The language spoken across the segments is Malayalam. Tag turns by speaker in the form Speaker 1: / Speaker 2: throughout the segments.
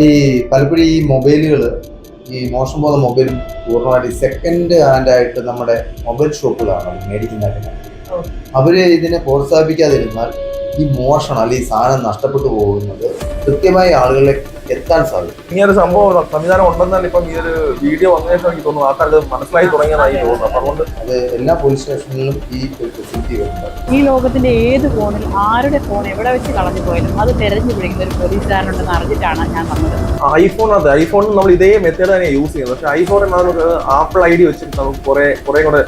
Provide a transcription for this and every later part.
Speaker 1: ഈ പലപ്പോഴും ഈ മൊബൈലുകൾ ഈ മോശം പോകുന്ന മൊബൈൽ പൂർണമായിട്ട് സെക്കൻഡ് ഹാൻഡ് ആയിട്ട് നമ്മുടെ മൊബൈൽ ഷോപ്പുകളാണ് മേടിക്കുന്നതിന്
Speaker 2: അവർ
Speaker 1: അവർ ഇതിനെ പ്രോത്സാഹിപ്പിക്കാതിരുന്നാൽ ഈ മോഷണം അല്ലെങ്കിൽ സാധനം നഷ്ടപ്പെട്ടു പോകുന്നത് കൃത്യമായി ആളുകളിലേക്ക് എത്താൻ സാധിക്കും.
Speaker 3: ഇങ്ങനെ ഒരു സംഭവം സംവിധാനം ഉണ്ടെന്നാൽ ഇപ്പം ഈ ഒരു വീഡിയോ വന്ന ശേഷം എനിക്ക് തോന്നുന്നു ആൾക്കാർക്ക് മനസ്സിലായി തുടങ്ങിയതായി തോന്നുന്നു. അപ്പൊ അതുകൊണ്ട്
Speaker 1: അത് എല്ലാ പോലീസ് സ്റ്റേഷനിലും ഈ ഒരു ഫെസിലിറ്റി വരുന്നുണ്ട്
Speaker 2: ഈ ലോകത്തിന്റെ ഏത് ഫോണിൽ ആരുടെ ഫോൺ എവിടെ വെച്ച് കളഞ്ഞു പോയാലും അത് തെരഞ്ഞു പിടിക്കുന്ന ഒരു പോലീസുകാരനുണ്ടെന്ന് അറിഞ്ഞിട്ടാണ് ഞാൻ പറഞ്ഞത്
Speaker 3: ഐഫോൺ അത് ഐഫോൺ നമ്മൾ ഇതേ മെത്തേഡ് തന്നെ യൂസ് ചെയ്യുന്നത്. പക്ഷെ എന്നാൽ നമുക്ക് ആപ്പിൾ ഐ ഡി വെച്ചിട്ട് നമുക്ക് കുറെ കുറെ കൂടെ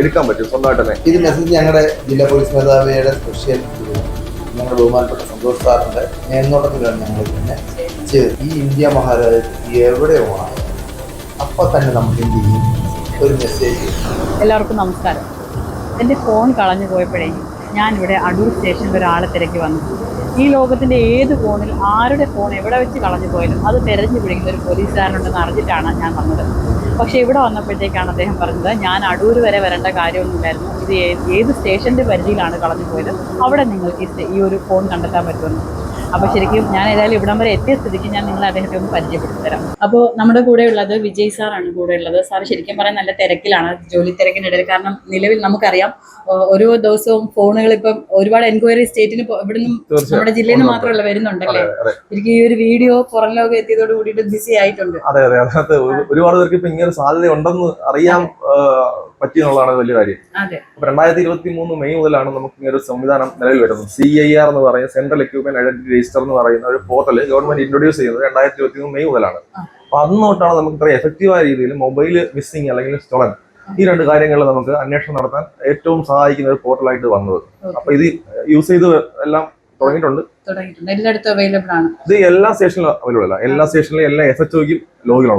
Speaker 3: എടുക്കാൻ പറ്റും സ്വന്തമായിട്ട് തന്നെ.
Speaker 1: ഇത് മെസ്സേജ് ഞങ്ങളുടെ ജില്ലാ പോലീസ് മേധാവിയുടെ സ്പെഷ്യൽ ഞങ്ങളുടെ ബഹുമാനപ്പെട്ട സന്തോഷ് സാറിന്റെ മേൽനോട്ടത്തിലാണ് ഞങ്ങൾ പിന്നെ ചെയ്തത്. ഈ ഇന്ത്യ മഹാരാജ്യത്ത് എവിടെ ഓണാണ് അപ്പൊ തന്നെ നമുക്ക് എന്ത് ചെയ്യും? ഒരു മെസ്സേജ്
Speaker 2: എല്ലാവർക്കും നമസ്കാരം. എന്റെ ഫോൺ കളഞ്ഞു പോയപ്പോഴേ ഞാനിവിടെ അടൂർ സ്റ്റേഷനിൽ ഒരാളെ തിരക്കി വന്നു. ഈ ലോകത്തിന്റെ ഏത് ഫോണിൽ ആരുടെ ഫോൺ എവിടെ വെച്ച് കളഞ്ഞു പോയാലും അത് തിരഞ്ഞു പിടിക്കുന്ന ഒരു പോലീസുകാരനുണ്ടെന്ന് അറിഞ്ഞിട്ടാണ് ഞാൻ വന്നത്. പക്ഷേ ഇവിടെ വന്നപ്പോഴത്തേക്കാണ് അദ്ദേഹം പറഞ്ഞത് ഞാൻ അടൂർ വരെ വരേണ്ട കാര്യമൊന്നുമില്ലായിരുന്നു. ഇത് ഏത് സ്റ്റേഷന്റെ പരിധിയിലാണ് കളഞ്ഞു പോയത് അവിടെ നിങ്ങൾക്ക് ഈ ഒരു ഫോൺ കണ്ടെത്താൻ പറ്റുമെന്ന് അപ്പോൾ ശരിക്കും ഞാൻ ഏതായാലും ഇവിടം വരെ എത്തിയ സ്ഥിതിക്ക് ഞാൻ നിങ്ങളെ അദ്ദേഹത്തെ ഒന്ന് പരിചയപ്പെടുത്തി തരാം അപ്പോൾ നമ്മുടെ കൂടെ ഉള്ളത് വിജയ് സാറാണ് കൂടെ ഉള്ളത്. സാർ ശരിക്കും പറയാൻ നല്ല തിരക്കിലാണ്. ജോലി തിരക്കിനിടയിൽ കാരണം നിലവിൽ നമുക്കറിയാം ഓരോ ദിവസവും ഫോണുകൾ ഇപ്പം ഒരുപാട് എൻക്വയറി സ്റ്റേറ്റിന് ഇവിടുന്ന് നമ്മുടെ ജില്ലയിൽ നിന്ന്. മാത്രമല്ല വരുന്നുണ്ടല്ലേ? എനിക്ക് ഈ ഒരു വീഡിയോ പുറം ലോകം എത്തിയതോട് കൂടിയിട്ട് ബിസി ആയിട്ടുണ്ട്.
Speaker 3: അതെ അതെ. അതിനകത്ത് ഒരുപാട് പേർക്ക് ഇപ്പൊ ഇങ്ങനെ സാധ്യത ഉണ്ടെന്ന് അറിയാൻ ആ, പറ്റിയെന്നുള്ളതാണ് വലിയ കാര്യം. അപ്പൊ രണ്ടായിരത്തി ഇരുപത്തി മൂന്ന് മെയ് മുതലാണ് നമുക്ക് ഇങ്ങനെ ഒരു സംവിധാനം നിലവിൽ വരുന്നത്. സി ഐ ആർ എന്ന് പറയുന്ന സെൻട്രൽ എക്യൂപ്മെന്റ് ഐഡന്റിറ്റി രജിസ്റ്റർ എന്ന് പറയുന്ന ഒരു പോർട്ടൽ ഗവൺമെന്റ് ഇൻട്രൊഡ്യൂസ് ചെയ്യുന്നത് രണ്ടായിരത്തി ഇരുപത്തി മൂന്ന് മെയ് മുതലാണ്. അപ്പൊ അന്ന് തൊട്ടാണ് നമുക്ക് ഇത്ര എഫക്റ്റീവായ രീതിയിൽ മൊബൈൽ മിസ്സിംഗ് അല്ലെങ്കിൽ സ്റ്റോളൻ ഈ രണ്ട് കാര്യങ്ങളിൽ നമുക്ക് അന്വേഷണം നടത്താൻ ഏറ്റവും സഹായിക്കുന്ന ഒരു പോർട്ടലായിട്ട് വന്നത്. അപ്പൊ ഇത് യൂസ് ചെയ്ത് എല്ലാം തുടങ്ങിയിട്ടുണ്ട്.
Speaker 2: തുടങ്ങിയിട്ടുണ്ട്. എല്ലായിടത്തും അവൈലബിൾ ആണ്.
Speaker 3: ഇത് എല്ലാ സ്റ്റേഷനിലും അവൈലബിൾ അല്ല. എല്ലാ സ്റ്റേഷനിലും എല്ലാ എഫ് എച്ച് ഒക്കും ലോഗിൻ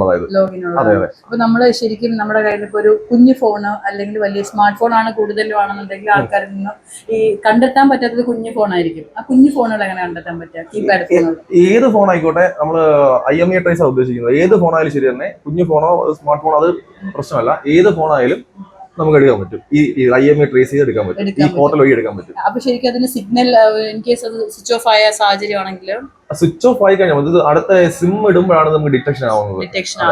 Speaker 3: അതെ അതെ.
Speaker 2: അപ്പൊ നമ്മൾ ശരിക്കും നമ്മുടെ കയ്യിൽ ഇപ്പൊ ഒരു കുഞ്ഞു ഫോണ് അല്ലെങ്കിൽ വലിയ സ്മാർട്ട് ഫോൺ ആണ് കൂടുതലും ആണെന്നുണ്ടെങ്കിൽ ആൾക്കാരിൽ നിന്ന് ഈ കണ്ടെത്താൻ പറ്റാത്തത് കുഞ്ഞു ഫോൺ ആയിരിക്കും. ആ കുഞ്ഞു ഫോണുകൾ എങ്ങനെ കണ്ടെത്താൻ പറ്റുക? കീപാഡ് ഫോണുകൾ
Speaker 3: ഏത് ഫോൺ ആയിക്കോട്ടെ നമ്മൾ ഐ എം ഇ ട്രേസ് ഉദ്ദേശിക്കുന്നത്. ഏത് ഫോൺ ആയാലും ശരി തന്നെ കുഞ്ഞു ഫോണോ സ്മാർട്ട് ഫോണോ അത് പ്രശ്നമല്ല. ഏത് ഫോൺ ആയാലും നമുക്ക് എടുക്കാൻ പറ്റും. ഈ ഐ എം എ ട്രേസ് ചെയ്ത് എടുക്കാൻ പറ്റും. ഈ പോർട്ടൽ വഴി എടുക്കാൻ പറ്റും.
Speaker 2: അപ്പൊ ശരിക്കും അതിന് സിഗ്നൽ ഇൻ കേസ് അത് സ്വിച്ച് ഓഫ് ആയ സാഹചര്യമാണെങ്കിൽ
Speaker 3: സ്വിച്ച് ഓഫ് ആയി കഴിഞ്ഞാൽ ഇത് അടുത്ത സിം ഇടുമ്പോഴാണ് നമുക്ക് ഡിറ്റക്ഷൻ ആവുന്നത്.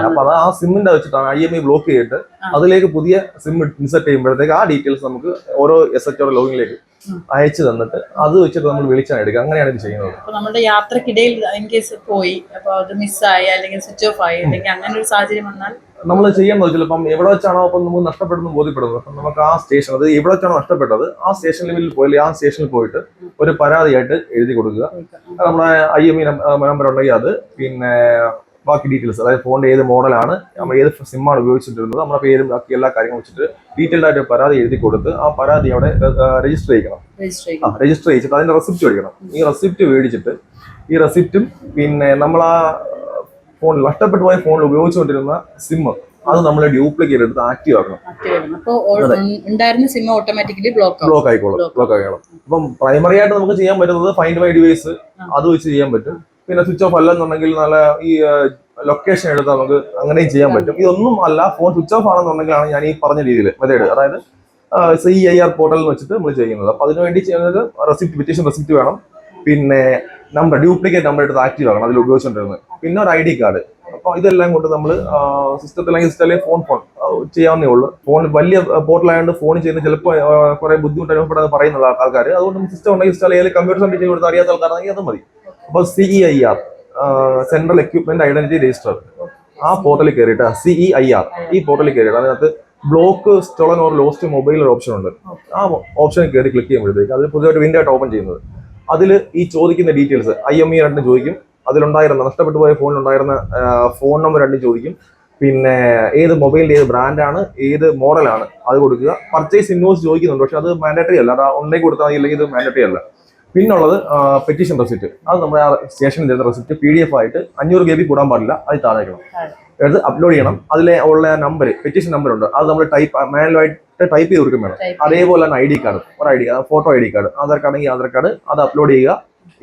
Speaker 3: അപ്പൊ അത് ആ സിമ്മിന്റെ വെച്ചിട്ടാണ് ഐ എം ഐ ബ്ലോക്ക് ചെയ്തിട്ട് അതിലേക്ക് പുതിയ സിം ഇൻസെർട്ട് ചെയ്യുമ്പോഴത്തേക്ക് ആ ഡീറ്റെയിൽസ് നമുക്ക് ഓരോ എസ് എച്ച് ലോഗിനിലേക്ക്
Speaker 2: ഉം.
Speaker 3: അയച്ചു തന്നിട്ട് അത് വെച്ചിട്ട് നമ്മൾ വിളിച്ചാണ് എടുക്കുക. അങ്ങനെയാണ് ഇത് ചെയ്യുന്നത്.
Speaker 2: അപ്പൊ നമ്മുടെ യാത്രക്കിടയിൽ ഇൻ കേസ് പോയി അപ്പൊ അത് മിസ്സായി അല്ലെങ്കിൽ സ്വിച്ച് ഓഫ് ആയി അല്ലെങ്കിൽ അങ്ങനെ ഒരു സാഹചര്യം വന്നാൽ
Speaker 3: നമ്മൾ ചെയ്യേണ്ടത് ചിലപ്പം എവിടെ വെച്ചാണോ അപ്പം നമുക്ക് നഷ്ടപ്പെടുന്നു ബോധ്യപ്പെടുന്നത്. അപ്പം നമുക്ക് ആ സ്റ്റേഷൻ അത് എവിടെ വെച്ചാണോ നഷ്ടപ്പെട്ടത് ആ സ്റ്റേഷൻ ലെവലിൽ പോയി ആ സ്റ്റേഷനിൽ പോയിട്ട് ഒരു പരാതിയായിട്ട് എഴുതി കൊടുക്കുക. നമ്മുടെ ഐ എം ഇ നമ്പർ ഉണ്ടെങ്കിൽ അത് പിന്നെ ബാക്കി ഡീറ്റെയിൽസ് അതായത് ഫോണിന്റെ ഏത് മോഡലാണ് നമ്മൾ ഏത് സിമ്മാണ് ഉപയോഗിച്ചിട്ടിരുന്നത് നമ്മുടെ പേരും ബാക്കി എല്ലാ കാര്യങ്ങളും വെച്ചിട്ട് ഡീറ്റെയിൽഡ് ആയിട്ട് പരാതി എഴുതി കൊടുത്ത് ആ പരാതി അവിടെ രജിസ്റ്റർ ചെയ്യണം
Speaker 2: രജിസ്റ്റർ
Speaker 3: ആ രജിസ്റ്റർ ചെയ്തിട്ട് അതിന്റെ റെസിപ്റ്റ് മേടിക്കണം. ഈ റെസിപ്റ്റ് മേടിച്ചിട്ട് ഈ റെസിപ്റ്റും പിന്നെ നമ്മൾ ആ ഫോണിൽ നഷ്ടപ്പെട്ടു പോയ ഫോണിൽ ഉപയോഗിച്ചുകൊണ്ടിരുന്ന സിം അത് നമ്മൾ ഡ്യൂപ്ലിക്കേറ്റ് എടുത്ത് ആക്റ്റീവ് ആക്കണം.
Speaker 2: ഉണ്ടായിരുന്ന സിം ഓട്ടോമാറ്റിക്കലി ബ്ലോക്ക്
Speaker 3: ബ്ലോക്ക് ആയിക്കോളും ബ്ലോക്ക് ആയിക്കോളും അപ്പം പ്രൈമറി ആയിട്ട് നമുക്ക് ചെയ്യാൻ പറ്റുന്നത് ഫൈൻഡ് മൈ ഡിവൈസ്. അത് വെച്ച് ചെയ്യാൻ പറ്റും. പിന്നെ സ്വിച്ച് ഓഫ് അല്ലെന്നുണ്ടെങ്കിൽ നല്ല ഈ ലൊക്കേഷൻ എടുത്ത് നമുക്ക് അങ്ങനെയും ചെയ്യാൻ പറ്റും. ഇതൊന്നും അല്ല ഫോൺ സ്വിച്ച് ഓഫ് ആണെന്നുണ്ടെങ്കിലാണ് ഞാൻ ഈ പറഞ്ഞ രീതിയിൽ മെത്തേഡ് അതായത് സി ഐ ആർ പോർട്ടൽ വെച്ചിട്ട് നമ്മൾ ചെയ്യുന്നത്. അപ്പൊ അതിനുവേണ്ടി ചെയ്യുന്നത് റെസിപ്റ്റ് പെറ്റീഷൻ റെസിപ്റ്റ് വേണം. പിന്നെ നമ്പർ ഡ്യൂപ്ലിക്കേറ്റ് നമ്പർ എടുത്ത് ആക്റ്റീവ് ആക്കണം. അതിൽ ഉപയോഗിച്ചുകൊണ്ടിരുന്നത്. പിന്നെ ഒരു ഐ ഡി കാർഡ്. അപ്പൊ ഇതെല്ലാം കൊണ്ട് നമ്മൾ സിസ്റ്റത്തിൽ അല്ലെങ്കിൽ സിസ്റ്റത്തിൽ ഫോൺ ഫോൺ ചെയ്യാവുന്നേ ഉള്ളൂ. ഫോൺ വലിയ പോർട്ടലായതുകൊണ്ട് ഫോൺ ചെയ്യുന്ന ചിലപ്പോൾ കുറെ ബുദ്ധിമുട്ട് അനുഭവപ്പെടാൻ പറയുന്നുള്ള ആൾക്കാർ അതുകൊണ്ട് സിസ്റ്റം ഉണ്ടെങ്കിൽ ഇൻസ്റ്റാൾ അല്ലെങ്കിൽ കമ്പ്യൂട്ടർ സെന്റർ ചെയ്ത് കൊടുത്ത് അറിയാത്ത ആൾക്കാരാണെങ്കിൽ അത് മതി. അപ്പോൾ C E I R central equipment identity register ആ പോർട്ടലിൽ കയറിയിട്ട് സിഇ ഐ ആർ ഈ പോർട്ടലിൽ കയറിയിട്ട് അതിനകത്ത് block stolen or lost mobile ഒരു ഓപ്ഷൻ ഉണ്ട്. ആ ഓപ്ഷനിൽ കയറി ക്ലിക്ക് ചെയ്യുമ്പോഴത്തേക്ക് അതിൽ പുതിയതായിട്ട് വിൻഡോ ആയിട്ട് ഓപ്പൺ ചെയ്യുന്നത്. അതിൽ ഈ ചോദിക്കുന്ന ഡീറ്റെയിൽസ് ഐ എം ഇ രണ്ടും ചോദിക്കും. അതിലുണ്ടായിരുന്ന നഷ്ടപ്പെട്ടു പോയ ഫോണിലുണ്ടായിരുന്ന ഫോൺ നമ്പർ രണ്ട് ചോദിക്കും. പിന്നെ ഏത് മൊബൈലിന്റെ ഏത് ബ്രാൻഡാണ് ഏത് മോഡലാണ് അത് കൊടുക്കുക. പർച്ചേസ് ഇൻവോയ്സ് ചോദിക്കുന്നുണ്ട് പക്ഷെ അത് മാൻഡേറ്ററി അല്ല. അത് ഓൺലൈൻ കൊടുത്താൽ മതി ഇല്ലെങ്കിൽ ഇത് മാൻഡേറ്ററി അല്ല. പിന്നുള്ളത് പെറ്റീഷൻ റെസിപ്റ്റ് അത് നമ്മുടെ ആ സ്റ്റേഷനിൽ തരുന്ന റെസിപ്റ്റ് പി ഡി എഫ് ആയിട്ട് അഞ്ഞൂറ് കെ ബി കൂടാൻ പാടില്ല അത് താഴേക്കണം
Speaker 2: താഴെ.
Speaker 3: എടുത്ത് അപ്ലോഡ് ചെയ്യണം. അതിലെ ഉള്ള നമ്പർ പെറ്റീഷൻ നമ്പർ ഉണ്ട്. അത് നമ്മൾ ടൈപ്പ് മാനുവലായിട്ട് ടൈപ്പ് ചെയ്ത് കൊടുക്കും വേണം. അതേപോലെ തന്നെ ഐ ഡി കാർഡ് ഒരു I D card photo I D card Aadhaar card ആണെങ്കിൽ ആധാർ കാർഡ് അത് അപ്ലോഡ് ചെയ്യുക.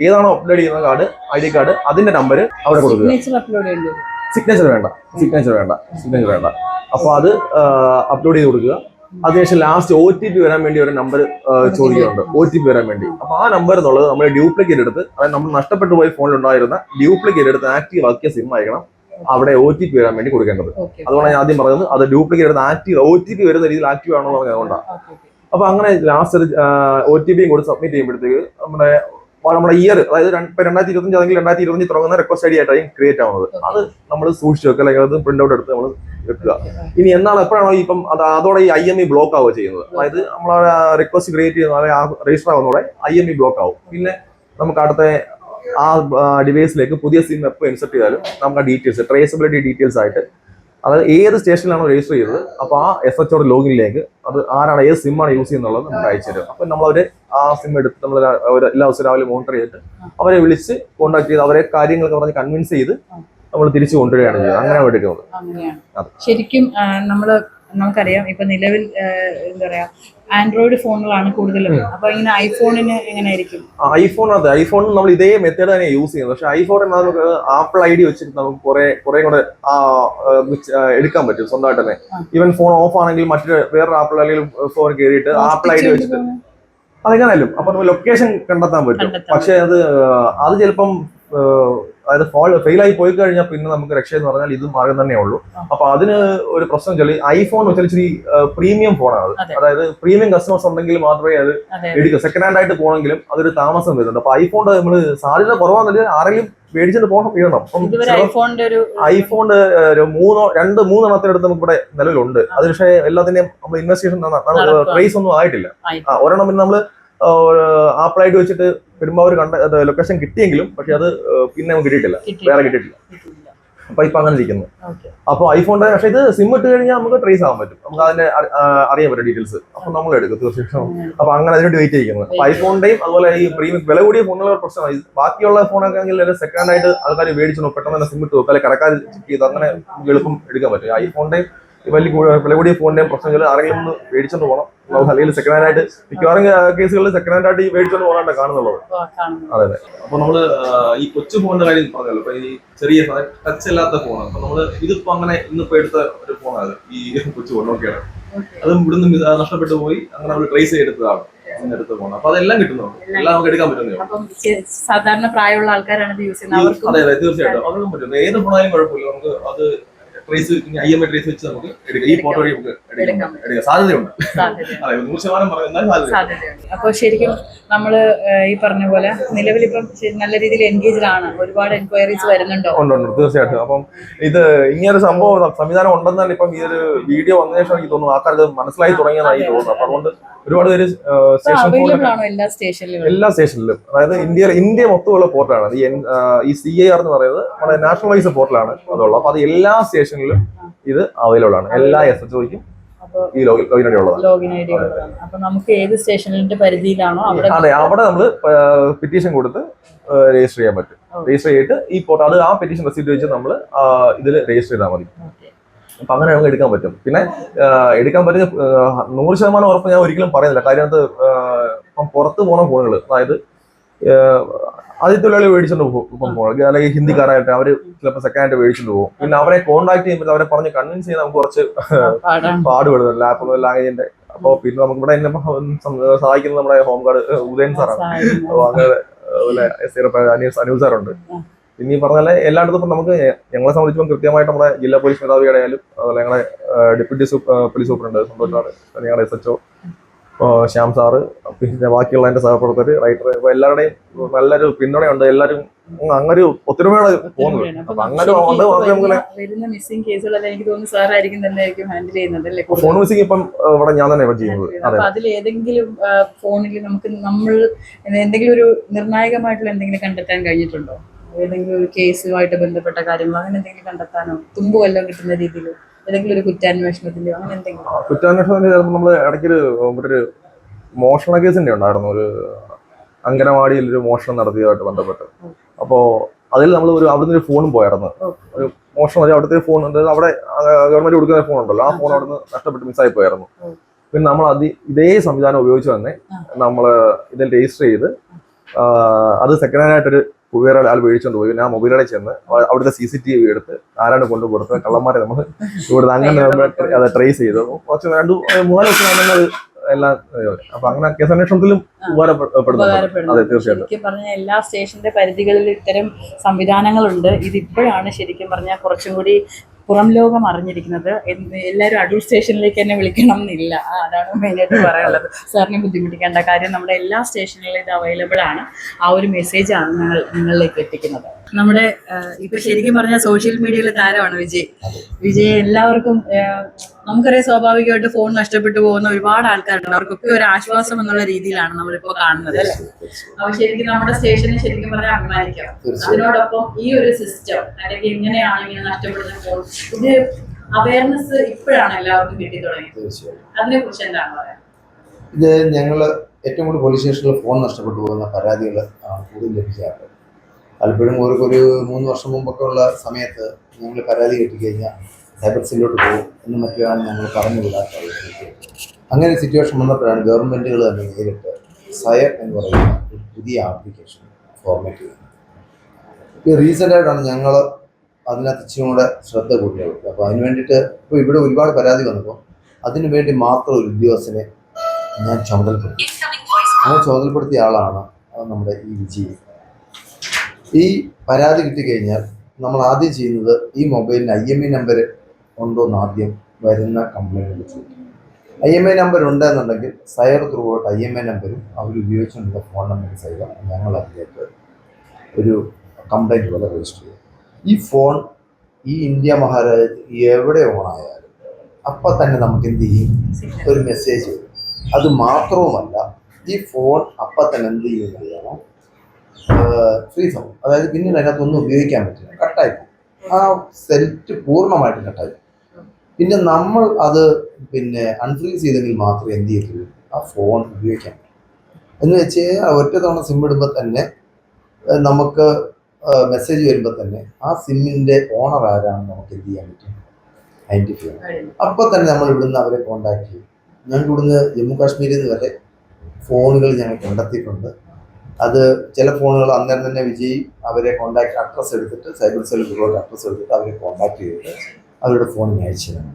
Speaker 3: ഏതാണോ അപ്ലോഡ് ചെയ്യുന്ന കാർഡ് ഐ ഡി കാർഡ് അതിന്റെ നമ്പർ അവിടെ കൊടുക്കുക.
Speaker 2: സിഗ്നേച്ചർ
Speaker 3: വേണ്ട. സിഗ്നേച്ചർ വേണ്ട. സിഗ്നേച്ചർ വേണ്ട. അപ്പോൾ അത് അപ്ലോഡ് ചെയ്ത് കൊടുക്കുക. അതിനുശേഷം ലാസ്റ്റ് ഒ ടി പി വരാൻ വേണ്ടി ഒരു നമ്പർ ചോദിക്കുന്നുണ്ട്. ഒ ടി പി വരാൻ വേണ്ടി. അപ്പൊ ആ നമ്പർ എന്നുള്ളത് നമ്മൾ ഡ്യൂപ്ലിക്കേറ്റ് എടുത്ത് അതായത് നമ്മൾ നഷ്ടപ്പെട്ടു പോയ ഫോണിൽ ഉണ്ടായിരുന്ന ഡ്യൂപ്ലിക്കേറ്റ് എടുത്ത് ആക്റ്റീവ് ആക്കിയ സിം ആയിരിക്കണം അവിടെ ഒ ടി പി വരാൻ വേണ്ടി കൊടുക്കേണ്ടത്. അതുകൊണ്ടാണ് ഞാൻ ആദ്യം പറഞ്ഞത് അത് ഡ്യൂപ്ലിക്കേറ്റ് എടുത്ത് ആക്റ്റീവ് ഒ ടി പി വരുന്ന രീതിയിൽ ആക്റ്റീവ് ആണോ പറഞ്ഞത് അതുകൊണ്ടാണ് അപ്പൊ അങ്ങനെ ലാസ്റ്റ് ഒ ടി പിയും കൂടി സബ്മിറ്റ് ചെയ്യുമ്പോഴത്തേക്ക് നമ്മുടെ നമ്മുടെ ഇയർ അതായത് രണ്ടായിരത്തി ഇരുപത്തഞ്ച് അല്ലെങ്കിൽ രണ്ടായിരത്തി ഇരുപത്തഞ്ച് തുടങ്ങുന്ന റെക്കോർഡ് സ്റ്റഡി ആയിട്ടായിരിക്കും ക്രിയേറ്റ് ആവുന്നത്. അത് നമ്മൾ സൂക്ഷിച്ചു വെക്കുക അല്ലെങ്കിൽ അത് പ്രിന്റ് ഔട്ട് എടുത്ത് നമ്മൾ വെക്കുക. ഇനി എന്നാണ് എപ്പോഴാണോ ഇപ്പം അത് അതോടെ ഈ ഐ എം ഇ ബ്ലോക്ക് ആവുക ചെയ്യുന്നത്? അതായത് നമ്മൾ റിക്വസ്റ്റ് ക്രിയേറ്റ് ചെയ്യുന്ന രജിസ്റ്റർ ആവുന്നതോടെ ഐ എം ഇ ബ്ലോക്ക് ആവും. പിന്നെ നമുക്ക് അടുത്ത ആ ഡിവൈസിലേക്ക് പുതിയ സിം എപ്പോൾ ഇൻസെർട്ട് ചെയ്താലും നമുക്ക് ആ ഡീറ്റെയിൽസ് ട്രേസബിലിറ്റി ഡീറ്റെയിൽസ് ആയിട്ട് അതായത് ഏത് സ്റ്റേഷനിലാണോ രജിസ്റ്റർ ചെയ്തത്? അപ്പോൾ ആ എസ് എച്ച് ഒയുടെ ലോഗിനിലേക്ക് അത് ആരാണ് ഏത് സിം ആണ് യൂസ് ചെയ്യുന്നുള്ളത് നമുക്ക് അയച്ചു തരും. അപ്പം നമ്മൾ അവരെ ആ സിം എടുത്ത് നമ്മൾ എല്ലാ ദിവസവും രാവിലെ മോണിറ്റർ ചെയ്തിട്ട് അവരെ വിളിച്ച് കോൺടാക്ട് ചെയ്ത് അവരെ കാര്യങ്ങളൊക്കെ പറഞ്ഞ് കൺവിൻസ് ചെയ്ത് നമ്മൾ തിരിച്ചു കൊണ്ടുവരികയാണ് ചെയ്യുന്നത്. അങ്ങനെയാണ്. എടുക്കുന്നത്
Speaker 2: ശരിക്കും നമ്മൾ നമുക്കറിയാം ഇപ്പൊ നിലവിൽ എന്താ പറയാ ആൻഡ്രോയിഡ് ഫോണുകളാണ് കൂടുതലും. അപ്പൊ ഇങ്ങനെ ഐഫോണിന് എങ്ങനെയായിരിക്കും?
Speaker 3: ഐഫോൺ അതെ ഐഫോൺ നമ്മൾ ഇതേ മെത്തേഡ് തന്നെ യൂസ് ചെയ്യുന്നത്. പക്ഷെ ഐഫോൺ എന്നാൽ നമുക്ക് ആപ്പിൾ ഐ ഡി വെച്ചിട്ട് നമുക്ക് കുറെ കുറെ കൂടെ എടുക്കാൻ പറ്റും സ്വന്തമായിട്ട് തന്നെ. ഈവൻ ഫോൺ ഓഫ് ആണെങ്കിൽ മറ്റൊരു വേറൊരു ആപ്പിൾ അല്ലെങ്കിൽ ഫോൺ കയറിയിട്ട് ആപ്പിൾ ഐ ഡി വെച്ചിട്ട് അതെങ്ങനെയല്ലോ അപ്പൊ നമ്മൾ ലൊക്കേഷൻ കണ്ടെത്താൻ പറ്റും. പക്ഷെ അത് അത് ചിലപ്പം അതായത് ഫോൾ ഫെയിൽ ആയി പോയി കഴിഞ്ഞാൽ പിന്നെ നമുക്ക് രക്ഷ എന്ന് പറഞ്ഞാൽ ഇത് മാർഗം തന്നെ ഉള്ളൂ. അപ്പൊ അതിന് ഒരു പ്രശ്നം വെച്ചാൽ ഐഫോൺ വെച്ചാൽ ഇച്ചിരി പ്രീമിയം ഫോണാണ്
Speaker 2: അത്.
Speaker 3: അതായത് പ്രീമിയം കസ്റ്റമേഴ്സ് ഉണ്ടെങ്കിൽ മാത്രമേ അത് എടുക്കും സെക്കൻഡ് ഹാൻഡ് ആയിട്ട് പോകണമെങ്കിലും അതൊരു താമസം വരുന്നുണ്ട്. അപ്പൊ ഐഫോൺ നമ്മൾ സാധ്യത കുറവാണെന്നുണ്ടെങ്കിൽ ആരെങ്കിലും മേടിച്ചിട്ട് പോകണം ഇടണം.
Speaker 2: ഐഫോണിന്റെ ഒരു
Speaker 3: ഐഫോണിന്റെ മൂന്നോ രണ്ട് മൂന്നെണ്ണത്തിനടുത്ത് നമുക്ക് ഇവിടെ നിലവിലുണ്ട്. അത് പക്ഷേ എല്ലാത്തിന്റെയും നമ്മൾ ഇൻവെസ്റ്റിഗേഷൻ. ട്രേസ് ഒന്നും ആയിട്ടില്ല. ഒരെണ്ണം പിന്നെ നമ്മൾ ആപ്പിൾ ഐ ഡി അവർ കണ്ട ലൊക്കേഷൻ കിട്ടിയെങ്കിലും പക്ഷെ അത് പിന്നെ നമുക്ക് കിട്ടിയിട്ടില്ല. വേറെ കിട്ടിയിട്ടില്ല. അപ്പൊ ഇപ്പൊ അങ്ങനെ ഇരിക്കുന്നു. അപ്പൊ ഐഫോണിന്റെ പക്ഷെ ഇത് സിം ഇട്ട് കഴിഞ്ഞാൽ നമുക്ക് ട്രേസ് ആവാൻ പറ്റും. നമുക്ക് അതിന്റെ അറിയാൻ പറ്റും ഡീറ്റെയിൽസ് അപ്പൊ നമ്മൾ എടുക്കും തീർച്ചയായിട്ടും. അപ്പൊ അങ്ങനെ അതിനുവേണ്ടി വെയിറ്റ് ചെയ്യുന്നത് അപ്പൊ ഐഫോണിന്റെയും അതുപോലെ ഈ പ്രീമിയം വില കൂടിയ ഫോണുകളുടെ പ്രശ്നമായി ബാക്കിയുള്ള ഫോണൊക്കെ ആണെങ്കിൽ സെക്കൻഡ് ആയിട്ട് ആൾക്കാർ മേടിച്ചു പെട്ടെന്ന് തന്നെ സിം ഇട്ട് നോക്കുക അല്ലെങ്കിൽ കടക്കാർ ചെക്ക് ചെയ്ത് അങ്ങനെ എളുപ്പം എടുക്കാൻ പറ്റും. ഐഫോണിന്റെയും വലിയ വില കൂടിയ ഫോണിന്റെയും പ്രശ്നങ്ങൾ ആരെങ്കിലും ഒന്ന് മേടിച്ചോണ്ട് പോകണം അല്ലെങ്കിൽ സെക്കൻഡ് ഹാൻഡ് ആയിട്ട് മിക്കവാറും കേസുകളിൽ സെക്കൻഡ് ഹാൻഡ് ആയിട്ട് ഈ മേടിച്ചോണ്ട് പോകാനാണ് കാണുന്നുള്ളത്. അതെ അതെ. അപ്പൊ നമ്മൾ ഈ കൊച്ചു ഫോണിന്റെ കാര്യം പറഞ്ഞല്ലോ. അപ്പൊ ഈ ചെറിയ ടച്ച് അല്ലാത്ത ഫോൺ അപ്പൊ നമ്മൾ ഇതിപ്പോ അങ്ങനെ ഇന്നിപ്പോ എടുത്ത ഒരു ഫോണാണ്. ഈ കൊച്ചു ഫോൺ നോക്കിയാണ്. അത് ഇവിടുന്ന് നഷ്ടപ്പെട്ടു പോയി. അങ്ങനെ നമ്മൾ ട്രേസ് ചെയ്തെടുത്തതാണ്. അപ്പൊ അതെല്ലാം കിട്ടുന്നുണ്ട്. എല്ലാം നമുക്ക് എടുക്കാൻ പറ്റുന്നേ
Speaker 2: സാധാരണ പ്രായമുള്ള ആൾക്കാരാണ് ഇത് യൂസ് ചെയ്യുന്നത്. അവർക്കും
Speaker 3: അതെ അതെ തീർച്ചയായിട്ടും. അതൊന്നും പറ്റും. ഏത് ഫോണായാലും കുഴപ്പമില്ല. നമുക്ക് അത് trace I M I trace വെച്ച് നമുക്ക് എടുക്കാം. ഈ ഫോട്ടോ വഴി നമുക്ക് എടുക്കാം. സാധ്യതയുണ്ട്. അതെ നൂറ് ശതമാനം പറയുന്നത്
Speaker 2: സാധ്യതയുണ്ട്. അപ്പോൾ ശരിക്കും നമ്മൾ ഈ പറഞ്ഞ പോലെ നിലവിൽ ഇപ്പം നല്ല രീതിയിൽ എൻഗേജ്ഡ് ആണ്. ഒരുപാട് എൻക്വയറീസ് വരുന്നുണ്ടോ?
Speaker 3: ഉണ്ട് ഉണ്ട്. തീർച്ചയായിട്ടും. അപ്പം ഇത് ഇങ്ങനൊരു സംഭവം സംവിധാനം ഉണ്ടെന്നാൽ തന്നെ ഇപ്പം ഈ ഒരു വീഡിയോ വന്നതിന് ശേഷം എനിക്ക് തോന്നുന്നു. ആൾക്കാർക്ക് മനസ്സിലായി തുടങ്ങിയതായി തോന്നുന്നു. അപ്പൊ അതുകൊണ്ട് ഒരുപാട് പേര് സ്റ്റേഷൻ
Speaker 2: എല്ലാ സ്റ്റേഷനിലും?
Speaker 3: സ്റ്റേഷനിലും. അതായത് ഇന്ത്യയിൽ ഇന്ത്യ മൊത്തമുള്ള പോർട്ടലാണ് ഈ സി ഐ ആർ എന്ന് പറയുന്നത് നമ്മുടെ നാഷണൽ വൈസ് പോർട്ടലാണ് അതുള്ളത്. അപ്പൊ അത് എല്ലാ സ്റ്റേഷനിലും ഇത് അവൈലബിൾ ആണ്. എല്ലാ എസ് എച്ച് ഒക്കും ഈ ലോഗിൻ ഐഡി ഉള്ളതാണ്.
Speaker 2: ലോഗിൻ ഐ ഡി ഉള്ളതാണ്. അപ്പൊ നമുക്ക് ഏത് സ്റ്റേഷനിന്റെ പരിധിയിലാണോ അവിടെ
Speaker 3: അതെ അവിടെ നമ്മൾ പെറ്റീഷൻ കൊടുത്ത് രജിസ്റ്റർ ചെയ്യാൻ പറ്റും. രജിസ്റ്റർ ചെയ്തിട്ട് ഈ പോർട്ടൽ അത് ആ പെറ്റീഷൻ റെസിപ്റ്റ് വെച്ച് നമ്മൾ ഇതിൽ രജിസ്റ്റർ ചെയ്താൽ മതി. അപ്പൊ അങ്ങനെ നമുക്ക് എടുക്കാൻ പറ്റും. പിന്നെ എടുക്കാൻ പറ്റുന്ന നൂറ് ശതമാനം ഉറപ്പ് ഞാൻ ഒരിക്കലും പറയുന്നില്ല. കാര്യം അത് ഇപ്പം പുറത്ത് പോകുന്ന ഫോണുകൾ അതായത് ആദ്യത്തൊഴിലാളി മേടിച്ചോണ്ട് പോകും ഇപ്പം ഫോൺ അല്ലെങ്കിൽ ഹിന്ദിക്കാരായിട്ട് അവർ ചിലപ്പോൾ സെക്കൻഡ് ആയിട്ട് മേടിച്ചോണ്ട് പോകും. പിന്നെ അവരെ കോൺടാക്ട് ചെയ്യുമ്പോൾ അവരെ പറഞ്ഞ് കൺവിൻസ് ചെയ്യാൻ നമുക്ക് കുറച്ച് പാടുപെടുന്നു ലാപ്പ് ലാംഗ്വേജിന്റെ അപ്പൊ പിന്നെ നമുക്ക് ഇവിടെ എന്നെ സഹായിക്കുന്നത് നമ്മുടെ ഹോം ഗാർഡ് ഉദയൻ സാറാണ് അപ്പൊ അങ്ങനെ അതുപോലെ അനൂസ് സാറുണ്ട്. പിന്നെ ഈ പറഞ്ഞ പോലെ എല്ലായിടത്തും ഇപ്പം നമുക്ക് ഞങ്ങളെ സംബന്ധിച്ചും കൃത്യമായിട്ട് നമ്മുടെ ജില്ലാ പോലീസ് മേധാവിയുടെ ആയാലും അതുപോലെ ഞങ്ങളുടെ ഡെപ്യൂട്ടി പോലീസ് സൂപ്രണ്ട് സന്തോഷാണ്. ഞങ്ങളുടെ എസ് എച്ച് ശ്യാം സാറ് പിന്നെ ബാക്കിയുള്ള എന്റെ സഹപ്രവർത്തകർ റൈറ്റർ ഇപ്പോൾ എല്ലാവരുടെയും നല്ലൊരു പിന്തുണയുണ്ട്. എല്ലാവരും അങ്ങനെ ഒത്തൊരുമയോടെ പോകുന്നത്. അപ്പൊ അങ്ങനെ ഉണ്ട്
Speaker 2: വരുന്ന മിസ്സിംഗ് കേസുകളെല്ലാം എനിക്ക് തോന്നുന്നു സാർ തന്നെ ആയിരിക്കും ഹാൻഡിൽ ചെയ്യുന്നത് അല്ലേ
Speaker 3: ഫോൺ മിസ്സിംഗ് ഇപ്പം ഇവിടെ ഞാൻ തന്നെ ചെയ്യുന്നത്.
Speaker 2: അതിൽ ഏതെങ്കിലും ഫോണിൽ നമുക്ക് നമ്മൾ എന്തെങ്കിലും ഒരു നിർണായകമായിട്ടുള്ള എന്തെങ്കിലും കണ്ടെത്താൻ കഴിഞ്ഞിട്ടുണ്ടോ? ഏതെങ്കിലും ഒരു കേസുമായിട്ട് ബന്ധപ്പെട്ട കാര്യങ്ങൾ അങ്ങനെ എന്തെങ്കിലും കണ്ടെത്താനോ തുമ്പ് വല്ലതും കിട്ടുന്ന രീതിയിൽ ഏതെങ്കിലും ഒരു കുറ്റാന്വേഷണത്തിന്റെയോ അങ്ങനെ എന്തെങ്കിലും?
Speaker 3: കുറ്റാന്വേഷണത്തിന്റെ ചിലപ്പോൾ നമ്മൾ ഇടയ്ക്കൊരു ഒരു മോഷണ കേസിന്റെ ഉണ്ടായിരുന്നു. ഒരു അങ്കനവാടിയിൽ ഒരു മോഷണം നടത്തിയതായിട്ട് ബന്ധപ്പെട്ട്. അപ്പോൾ അതിൽ നമ്മൾ ഒരു അവിടുന്ന് ഒരു ഫോണും പോയായിരുന്നു. ഒരു മോഷണം ഒരു അവിടുത്തെ ഫോൺ അവിടെ ഗവൺമെന്റ് കൊടുക്കുന്ന ഫോൺ ഉണ്ടല്ലോ ആ ഫോൺ അവിടുന്ന് നഷ്ടപ്പെട്ട് മിസ്സായി പോയായിരുന്നു. പിന്നെ നമ്മൾ അത് ഇതേ സംവിധാനം ഉപയോഗിച്ച് തന്നെ
Speaker 2: നമ്മൾ
Speaker 3: നമ്മൾ ഇതിൽ രജിസ്റ്റർ ചെയ്ത് അത് സെക്കൻഡ് ഹാൻഡ് ആയിട്ടൊരു വേറെ ആൾ മേടിച്ചോണ്ട് പോയി. ഞാൻ മൊബൈലിടെ ചെന്ന് അവ- അവിടുത്തെ സി സി ടി വി എടുത്ത് ആരാണ് കൊണ്ടു കൊടുത്തത് കള്ളന്മാരെ നമ്മൾ ഇവിടുന്ന് അങ്ങനെ നമ്മൾ അത് ട്രേസ് ചെയ്തു. കുറച്ച് രണ്ട് മൂന്നാൽ ദിവസം അത് എല്ലാം അപ്പൊ അങ്ങനെ കേസ് അന്വേഷണത്തിലും അതെ തീർച്ചയായിട്ടും.
Speaker 2: പറഞ്ഞാൽ എല്ലാ സ്റ്റേഷന്റെ പരിധികളിൽ ഇത്തരം സംവിധാനങ്ങളുണ്ട്. ഇതിപ്പോഴാണ് ശരിക്കും പറഞ്ഞാൽ കുറച്ചും കൂടി പുറം ലോകം അറിഞ്ഞിരിക്കുന്നത് എല്ലാവരും അടൂർ സ്റ്റേഷനിലേക്ക് തന്നെ വിളിക്കണം എന്നില്ല. അതാണ് മെയിനായിട്ട് പറയാനുള്ളത്. സാറിനെ ബുദ്ധിമുട്ടിക്കേണ്ട കാര്യം നമ്മുടെ എല്ലാ സ്റ്റേഷനുകളിലും ഇത് അവൈലബിൾ ആണ്. ആ ഒരു മെസ്സേജാണ് ഞങ്ങൾ നിങ്ങളിലേക്ക് എത്തിക്കുന്നത്. നമ്മുടെ ഇപ്പൊ ശരിക്കും പറഞ്ഞാൽ സോഷ്യൽ മീഡിയയിലെ താരമാണ് വിജയ്. വിജയ് എല്ലാവർക്കും നമുക്കറിയാം സ്വാഭാവികമായിട്ട് ഫോൺ നഷ്ടപ്പെട്ടു പോകുന്ന ഒരുപാട് ആൾക്കാരുണ്ട്. അവർക്കൊക്കെ ഒരു ആശ്വാസം എന്നുള്ള രീതിയിലാണ് നമ്മളിപ്പോ കാണുന്നത് അല്ലേ? അപ്പൊ ശരിക്കും നമ്മുടെ സ്റ്റേഷനെ ശരിക്കും പറഞ്ഞാൽ അഭിമാനിക്കാം. അതിനോടൊപ്പം ഈ ഒരു സിസ്റ്റം അല്ലെങ്കിൽ എങ്ങനെയാണ് ഇങ്ങനെ നഷ്ടപ്പെടുന്ന ഫോൺ ഇത് അവയർനെസ് ഇപ്പോഴാണ് എല്ലാവർക്കും കിട്ടി തുടങ്ങിയത്. അതിനെ കുറിച്ച് എന്താണ് പറയാൻ?
Speaker 1: ഇത് ഞങ്ങൾ ഏറ്റവും കൂടുതൽ പോലീസ് സ്റ്റേഷനിൽ ഫോൺ നഷ്ടപ്പെട്ടു പോകുന്ന പരാതികൾ ആണ് കൂടുതൽ ലഭിക്കാറുള്ളത് പലപ്പോഴും ഒരു ഒരു മൂന്ന് വർഷം മുമ്പൊക്കെ ഉള്ള സമയത്ത് ഞങ്ങൾ പരാതി കിട്ടിക്കഴിഞ്ഞാൽ സൈബർ സെല്ലിലോട്ട് പോകും എന്നും മറ്റുമാണ് ഞങ്ങൾ പറഞ്ഞു വിടാത്ത അങ്ങനെ സിറ്റുവേഷൻ വന്നപ്പോഴാണ് ഗവൺമെന്റുകൾ തന്നെ നേരിട്ട് സയർ എന്ന് പറയുന്ന ഒരു പുതിയ ആപ്ലിക്കേഷൻ ഫോർമാറ്റ് ചെയ്യുന്നത് ഇപ്പോൾ റീസെന്റായിട്ടാണ് ഞങ്ങൾ അതിനകത്ത് ഇച്ചിരി കൂടെ ശ്രദ്ധ കൂട്ടിയത്. അപ്പോൾ അതിന് വേണ്ടിയിട്ട് ഇപ്പോൾ ഇവിടെ ഒരുപാട് പരാതി വന്നപ്പോൾ അതിനു വേണ്ടി മാത്രം ഒരു ഉദ്യോഗസ്ഥനെ ഞാൻ ചുമതലപ്പെടുത്തി. അങ്ങനെ ചുമതലപ്പെടുത്തിയ ആളാണ് നമ്മുടെ ഈ വിജയ് ഈ പരാതി കിട്ടിക്കഴിഞ്ഞാൽ നമ്മൾ ആദ്യം ചെയ്യുന്നത് ഈ മൊബൈലിന് ഐ എം ഐ നമ്പർ ഉണ്ടോ എന്ന് ആദ്യം വരുന്ന കംപ്ലൈന്റ് വിളിച്ചു ഐ എം ഐ നമ്പർ ഉണ്ടെന്നുണ്ടെങ്കിൽ സയർ through out I M I നമ്പരും അവർ ഉപയോഗിച്ചുകൊണ്ടുള്ള ഫോൺ നമ്പർ സഹിതം ഞങ്ങൾ അതിലേക്ക് ഒരു കംപ്ലൈന്റ് പോലെ രജിസ്റ്റർ ചെയ്യും. ഈ ഫോൺ ഈ ഇന്ത്യ മഹാരാജ്യത്ത് എവിടെ ഓണായാലും അപ്പം തന്നെ നമുക്ക് എന്ത് ചെയ്യും? ഒരു മെസ്സേജ് വരും. അത് മാത്രവുമല്ല ഈ ഫോൺ അപ്പം തന്നെ എന്ത് ചെയ്യുമെന്ന് അറിയാമോ ഫ്രീ സൗണ്ട് അതായത് പിന്നീട് അതിനകത്തൊന്നും ഉപയോഗിക്കാൻ പറ്റില്ല. കട്ടായി. ആ സെൽറ്റ് പൂർണമായിട്ട് കട്ടായി പിന്നെ നമ്മൾ അത് പിന്നെ അൺഫ്രീസ് ചെയ്തെങ്കിൽ മാത്രമേ എന്ത് ചെയ്യത്തുള്ളൂ? ആ ഫോൺ ഉപയോഗിക്കാൻ പറ്റും. എന്ന് വെച്ച് കഴിഞ്ഞാൽ ഒറ്റ തവണ സിം ഇടുമ്പോൾ തന്നെ നമുക്ക് മെസ്സേജ് വരുമ്പോൾ തന്നെ ആ സിമ്മിന്റെ ഓണർ ആരാണെന്ന് നമുക്ക് എന്ത് ചെയ്യാൻ പറ്റും? ഐഡന്റിഫൈ ചെയ്യാം. അപ്പോൾ തന്നെ നമ്മൾ ഇവിടുന്ന് അവരെ കോണ്ടാക്ട് ചെയ്യും. ഞങ്ങൾക്ക് ഇവിടുന്ന് ജമ്മു കാശ്മീരിൽ നിന്ന് വരെ ഫോണുകൾ ഞങ്ങൾ കണ്ടെത്തിയിട്ടുണ്ട്. അത് ചില ഫോണുകൾ അന്നേരം തന്നെ വിജയ് അവരെ കോണ്ടാക്ട് അഡ്രസ് എടുത്തിട്ട് സൈബർ സെൽ അഡ്രസ് അഡ്രസ്സ് എടുത്തിട്ട് അവരെ കോണ്ടാക്ട് ചെയ്തിട്ട് അവരുടെ ഫോൺ അയച്ചു തരണം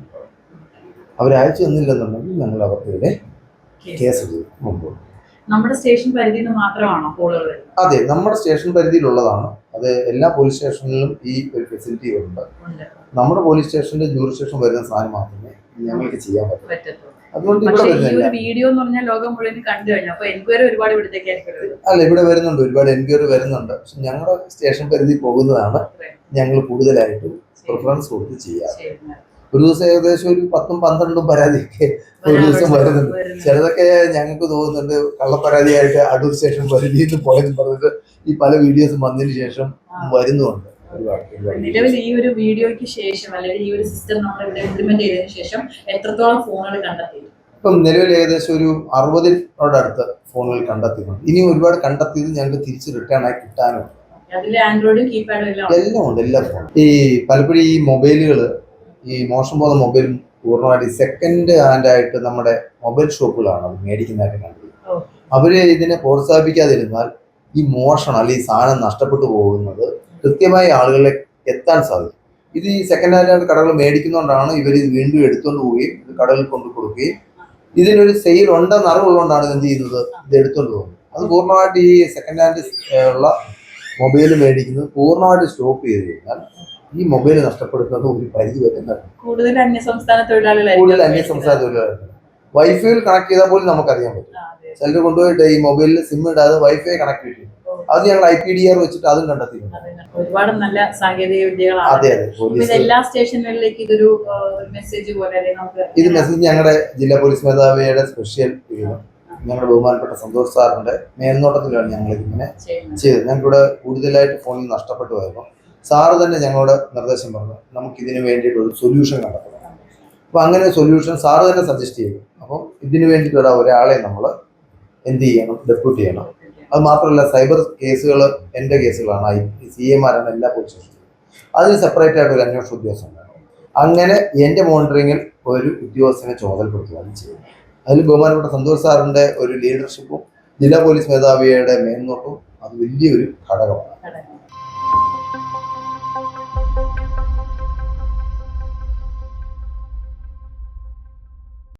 Speaker 1: അവർ അയച്ചു തന്നില്ലെന്നുണ്ടെങ്കിൽ ഞങ്ങൾ അവർക്കെതിരെ കേസ് മുമ്പ്.
Speaker 2: നമ്മുടെ സ്റ്റേഷൻ പരിധിയിൽ നിന്ന് മാത്രമാണോ കോളുകൾ
Speaker 1: അതെ നമ്മുടെ സ്റ്റേഷൻ പരിധിയിലുള്ളതാണ്. അത് എല്ലാ പോലീസ് സ്റ്റേഷനിലും ഈ ഒരു ഫെസിലിറ്റി ഉണ്ട്. നമ്മുടെ പോലീസ് സ്റ്റേഷന്റെ ജൂറി സ്റ്റേഷൻ വരുന്ന സാധനം മാത്രമേ ഞങ്ങൾക്ക് ചെയ്യാൻ പറ്റൂ. അതുകൊണ്ട് ഇവിടെ
Speaker 2: പക്ഷേ
Speaker 1: വരുന്നില്ല.
Speaker 2: വീഡിയോ എന്ന് പറഞ്ഞാൽ ലോകം മുഴുവൻ കണ്ടു കഴിഞ്ഞു. അപ്പൊ എൻക്വയറി ഒരുപാട് ഇവിടത്തേക്കായിരിക്കും.
Speaker 1: അല്ല ഇവിടെ വരുന്നുണ്ട് ഒരുപാട് എൻക്വയറി വരുന്നുണ്ട്. പക്ഷെ ഞങ്ങളുടെ സ്റ്റേഷൻ പരിധി പോകുന്നതാണ് ഞങ്ങൾ കൂടുതലായിട്ട് പ്രിഫറൻസ് കൊടുത്ത് ചെയ്യാറ്. ഒരു ദിവസം ഏകദേശം ഒരു പത്തും പന്ത്രണ്ടും പരാതിയൊക്കെ ഒരു ദിവസം വരുന്നുണ്ട്. ചിലതൊക്കെ ഞങ്ങൾക്ക് തോന്നുന്നുണ്ട് കള്ളപ്പരാതിയായിട്ട് അടൂർ സ്റ്റേഷൻ പരിധിയിൽ നിന്ന് പോയെന്ന് പറഞ്ഞിട്ട് ഈ പല വീഡിയോസും വന്നതിന് ശേഷം വരുന്നുണ്ട്.
Speaker 2: നിലവിൽ ഈ ഒരു വീഡിയോയ്ക്ക് ശേഷം അല്ലെങ്കിൽ ഈ ഒരു സിസ്റ്റം നമ്മൾ ഇവിടെ ഇംപ്ലിമെന്റ് ചെയ്തതിനു ശേഷം എത്രത്തോളം ഫോണുകൾ കണ്ടെത്തി
Speaker 1: ഇപ്പം നിലവിൽ ഏകദേശം ഒരു അറുപതിനോടടുത്ത് ഫോണുകൾ കണ്ടെത്തിയിട്ടുണ്ട്. ഇനി ഒരുപാട് കണ്ടെത്തിയത് ഞങ്ങൾക്ക് തിരിച്ച് റിട്ടേൺ ആയി കിട്ടാനും.
Speaker 2: അതിൽ ആൻഡ്രോയിഡും കീപാഡും എല്ലാം ഉണ്ട്.
Speaker 1: എല്ലാം ഫോണും ഈ പലപ്പോഴും ഈ മൊബൈലുകൾ ഈ മോശം പോകുന്ന മൊബൈൽ പൂർണമായിട്ട് സെക്കൻഡ് ഹാൻഡ് ആയിട്ട് നമ്മുടെ മൊബൈൽ ഷോപ്പുകളാണ് അത് മേടിക്കുന്നതായിട്ട് കണ്ടത്. അവർ ഇതിനെ പ്രോത്സാഹിപ്പിക്കാതിരുന്നാൽ ഈ മോഷണം അല്ലെങ്കിൽ സാധനം നഷ്ടപ്പെട്ടു പോകുന്നത് കൃത്യമായി ആളുകളെ എത്താൻ സാധിക്കും. ഇത് ഈ സെക്കൻഡ് ഹാൻഡ് കടകൾ മേടിക്കുന്നതുകൊണ്ടാണ് ഇവർ ഇത് വീണ്ടും എടുത്തുകൊണ്ട് പോവുകയും ഇത് കടകളിൽ കൊണ്ടു കൊടുക്കുകയും ഇതിനൊരു സെയിൽ ഉണ്ടെന്ന് അറിവുള്ളതുകൊണ്ടാണ് ഇത് എന്ത് ചെയ്യുന്നത്? ഇത് എടുത്തുകൊണ്ട് പോകുന്നത് അത് പൂർണമായിട്ട് ഈ സെക്കൻഡ് ഹാൻഡ് ഉള്ള മൊബൈൽ മേടിക്കുന്നത് പൂർണമായിട്ട് സ്റ്റോപ്പ് ചെയ്ത് കഴിഞ്ഞാൽ ഈ മൊബൈൽ നഷ്ടപ്പെടുന്നത് ഒരു പരിധി വരെ
Speaker 2: കൂടുതൽ
Speaker 1: അന്യസംസ്ഥാന തൊഴിലാളികൾ വൈഫൈയിൽ കണക്ട് ചെയ്താൽ പോലും നമുക്കറിയാൻ പറ്റും. ചിലർ കൊണ്ടുപോയിട്ട് ഈ മൊബൈലിൽ സിം ഇടാതെ വൈഫൈ കണക്ട് ചെയ്യും. അത് ഞങ്ങൾ ഐ പി ഡി ആർ വെച്ചിട്ട് അതും കണ്ടെത്തിയിട്ടുണ്ട്.
Speaker 2: അതെ. ഒരുപാട് നല്ല സാങ്കേതിക വിദ്യകളാണ്.
Speaker 1: അതെ അതെ.
Speaker 2: എല്ലാ സ്റ്റേഷനുകളിലേക്ക് ഇതൊരു മെസ്സേജ് പോലെ
Speaker 1: ഇത് മെസ്സേജ് ഞങ്ങളുടെ ജില്ലാ പോലീസ് മേധാവിയുടെ സ്പെഷ്യൽ ഞങ്ങളുടെ ബഹുമാനപ്പെട്ട സന്തോഷ് സാറിന്റെ മേൽനോട്ടത്തിലാണ് ഞങ്ങൾ
Speaker 2: ഇങ്ങനെ.
Speaker 1: ചെയ്തത്. ഞങ്ങൾക്കിവിടെ കൂടുതലായിട്ട് ഫോണിൽ നഷ്ടപ്പെട്ടു പോയപ്പോൾ സാറ് തന്നെ ഞങ്ങളോട് നിർദ്ദേശം പറഞ്ഞു നമുക്ക് ഇതിന് വേണ്ടിയിട്ട് ഒരു സൊല്യൂഷൻ കണ്ടെത്തണം. അപ്പോൾ അങ്ങനെ സൊല്യൂഷൻ സാറ് തന്നെ സജസ്റ്റ് ചെയ്തു. അപ്പം ഇതിന് വേണ്ടിയിട്ടുള്ള ഒരാളെ നമ്മൾ എന്ത് ചെയ്യണം ഡെപ്യൂട്ട് ചെയ്യണം. അത് മാത്രമല്ല സൈബർ കേസുകൾ എന്റെ കേസുകളാണ്. ഐ സി എമാരാണ് എല്ലാ പോലീസ് സ്റ്റേഷനിലും അതിന് സെപ്പറേറ്റ് ആയിട്ട് ഒരു അന്വേഷണ ഉദ്യോഗസ്ഥൻ വേണം. അങ്ങനെ എന്റെ മോണിറ്ററിങ്ങിൽ ഒരു ഉദ്യോഗസ്ഥനെ ചുമതലപ്പെടുത്തുകയാണ് ചെയ്യുന്നത് അതിൽ ബഹുമാനപ്പെട്ട സന്തോഷ് സാറിന്റെ ഒരു ലീഡർഷിപ്പും ജില്ലാ പോലീസ് മേധാവിയുടെ മേൽനോട്ടവും അത് വലിയൊരു ഘടകമാണ്.